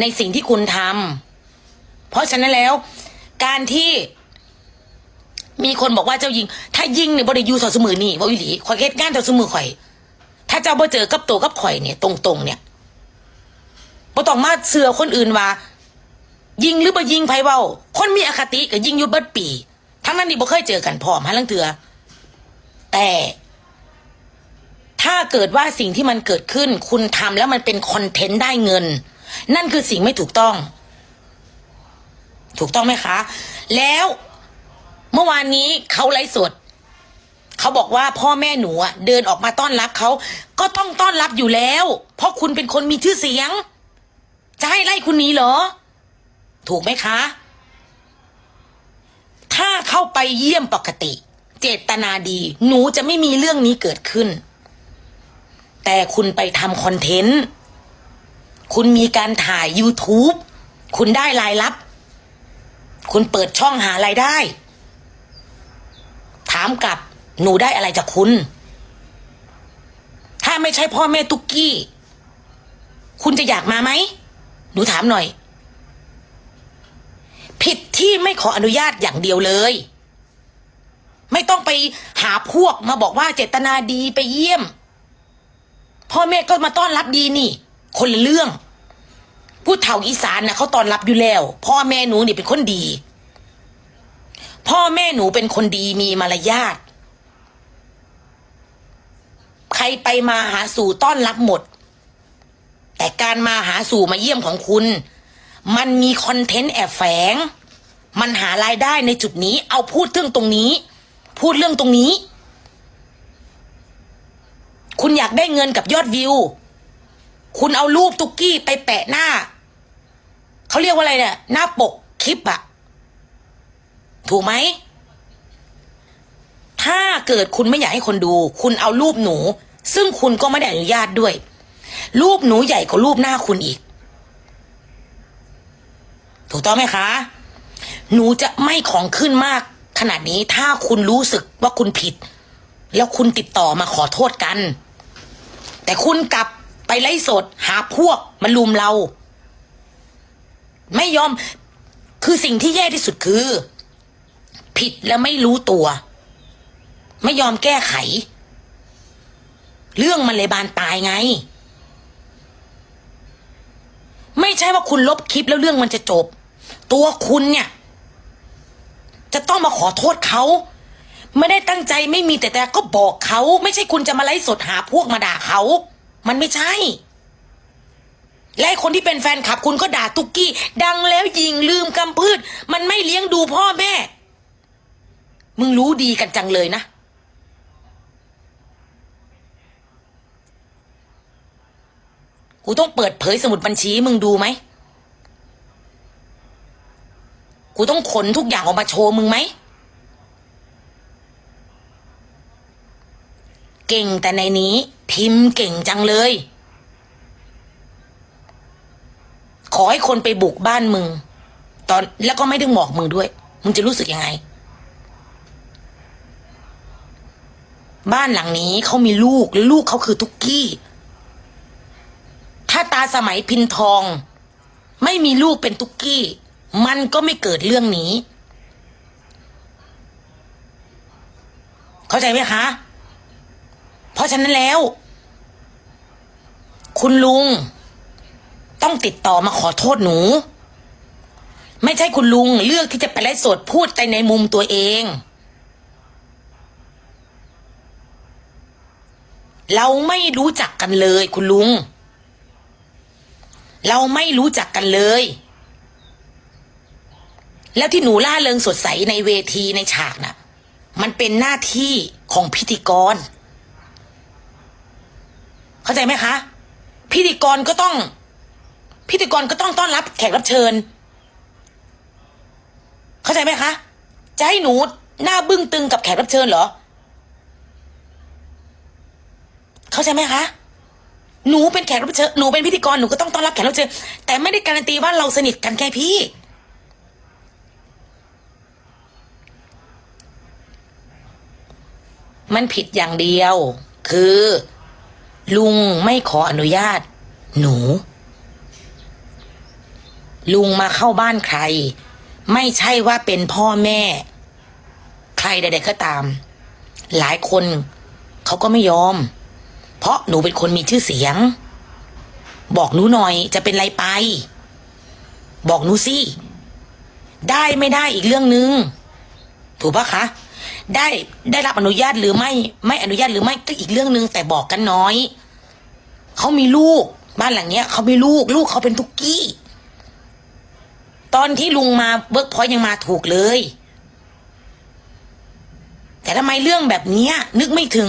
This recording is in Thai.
ในสิ่งที่คุณทำเพราะฉะนั้นแล้ว การที่มีคนบอกว่าเจ้ายิง ถ้ายิงเนี่ยบริยูสอสมือนี่บ่วิหลีข่อยเฮ็ดงานต่อสมือข่อย ถ้าเจ้าบ่เจอกับตัวกับข่อยเนี่ย ตรงๆเนี่ยบ่ต้องมาเสือคนอื่นว่า ยิงหรือบ่ยิงไผเว้า คนมีอคติก็ยิงอยู่เบิดปี ทั้งนั้นนี่บ่เคยเจอกันพร้อมหาลังเถือ แต่ถ้าเกิดว่าสิ่งที่มันเกิดขึ้น คุณทำแล้วมันเป็นคอนเทนต์ได้เงิน นั่นคือสิ่งไม่ถูกต้อง ถูกต้องไหมคะ แล้วเมื่อวานนี้เขาไลฟ์สดเขาบอกว่าพ่อแม่หนูอะเดินออกมาต้อนรับเขาก็ต้องต้อนรับอยู่แล้ว เพราะคุณเป็นคนมีชื่อเสียง จะให้ไล่คุณนี้เหรอ ถูกไหมคะ ถ้าเข้าไปเยี่ยมปกติ เจตนาดี หนูจะไม่มีเรื่องนี้เกิดขึ้น แต่คุณไปทำคอนเทนต์ คุณมีการถ่าย YouTube คุณได้รายรับ คุณเปิดช่องหารายได้ ถามกลับหนูได้อะไรจากคุณ ถ้าไม่ใช่พ่อแม่ตุกกี้ คุณจะอยากมาไหม หนูถามหน่อย ผิดที่ไม่ขออนุญาตอย่างเดียวเลย ไม่ต้องไปหาพวกมาบอกว่าเจตนาดีไปเยี่ยม พ่อแม่ก็มาต้อนรับดีนี่ คนละเรื่อง ผู้เฒ่าอีสานนะเขาต้อนรับอยู่แล้ว พ่อแม่หนูนี่เป็นคนดี พ่อแม่หนูเป็นคนดีมีมารยาทใครไปมาหาสู่ต้อนรับหมด แต่การมาหาสู่มาเยี่ยมของคุณ มันมีคอนเทนต์แอบแฝง มันหารายได้ในจุดนี้ เอาพูดเรื่องตรงนี้ พูดเรื่องตรงนี้ คุณอยากได้เงินกับยอดวิว คุณเอารูปตุกกี้ไปแปะหน้า เขาเรียกว่าอะไรเนี่ย หน้าปกคลิปอะถูกไหม ถ้าเกิดคุณไม่อยากให้คนดู คุณเอารูปหนู ซึ่งคุณก็ไม่ได้อนุญาตด้วย รูปหนูใหญ่กว่ารูปหน้าคุณอีก ถูกต้องไหมคะ หนูจะไม่ของขึ้นมาก ขนาดนี้ถ้าคุณรู้สึกว่าคุณผิด แล้วคุณติดต่อมาขอโทษกัน แต่คุณกลับ ไปไล่สด หาพวกมาลุมเรา ไม่ยอมคือสิ่งที่แย่ที่สุดคือ ผิดแล้วไม่รู้ตัว ไม่ยอมแก้ไข เรื่องมันเลยบานปลายไง ไม่ใช่ว่าคุณลบคลิปแล้วเรื่องมันจะจบ ตัวคุณเนี่ย จะต้องมาขอโทษเขาไม่ได้ตั้งใจไม่มีแต่แต่ก็บอกเขา ไม่ใช่คุณจะมาไล่สดหาพวกมาด่าเขา มันไม่ใช่ และคนที่เป็นแฟนคลับคุณก็ด่าตุกกี้ ดังแล้วยิงลืมกำพืช มันไม่เลี้ยงดูพ่อแม่ มึงรู้ดีกันจังเลยนะ กูต้องเปิดเผยสมุดบัญชีมึงดูไหม กูต้องขนทุกอย่างออกมาโชว์มึงไหมเก่งแต่ในนี้ พิมพ์เก่งจังเลย ขอให้คนไปบุกบ้านมึง ตอนแล้วก็ไม่ได้บอกมึงด้วย มึงจะรู้สึกยังไง บ้านหลังนี้เขามีลูกและลูกเขาคือทุกกี้ ถ้าตาสมัยพินทอง ไม่มีลูกเป็นตุกกี้ มันก็ไม่เกิดเรื่องนี้ เข้าใจไหมคะเพราะฉะนั้นแล้ว คุณลุง ต้องติดต่อมาขอโทษหนู ไม่ใช่คุณลุงเลือกที่จะไปไล่สดพูดแต่ในมุมตัวเอง เราไม่รู้จักกันเลย คุณลุง เราไม่รู้จักกันเลย แล้วที่หนูล่าเริงสดใสในเวทีในฉากน่ะ มันเป็นหน้าที่ของพิธีกร เข้าใจไหมคะ พิธีกรก็ต้อง พิธีกรก็ต้องต้อนรับแขกรับเชิญ เข้าใจไหมคะ จะให้หนูหน้าบึ้งตึงกับแขกรับเชิญเหรอ เข้าใจไหมคะหนูเป็นแขกรับเชิญหนูเป็นพิธีกรหนูก็ต้องต้อนรับแขกรับเชิญแต่ไม่ได้การันตีว่าเราสนิทกันแค่พี่ มันผิดอย่างเดียว คือ ลุงไม่ขออนุญาต หนู ลุงมาเข้าบ้านใคร ไม่ใช่ว่าเป็นพ่อแม่ ใครใดๆก็ตาม หลายคนเขาก็ไม่ยอม เพราะหนูเป็นคนมีชื่อเสียง บอกหนูหน่อยจะเป็นไรไป บอกหนูสิได้ไม่ได้อีกเรื่องหนึง่งถูกปะคะ ได้ได้รับอนุญาตหรือไม่ ไม่อนุญาตหรือไม่ก็อีกเรื่องหนึงแต่บอกกันน้อย เขามีลูก บ้านหลังเนี้ยเขามีลูก ลูกเขาเป็นทุกกี้ ตอนที่ลุงมาเบิร์กพอยยังมาถูกเลย แต่ทำไมเรื่องแบบเนี้ย นึกไม่ถึง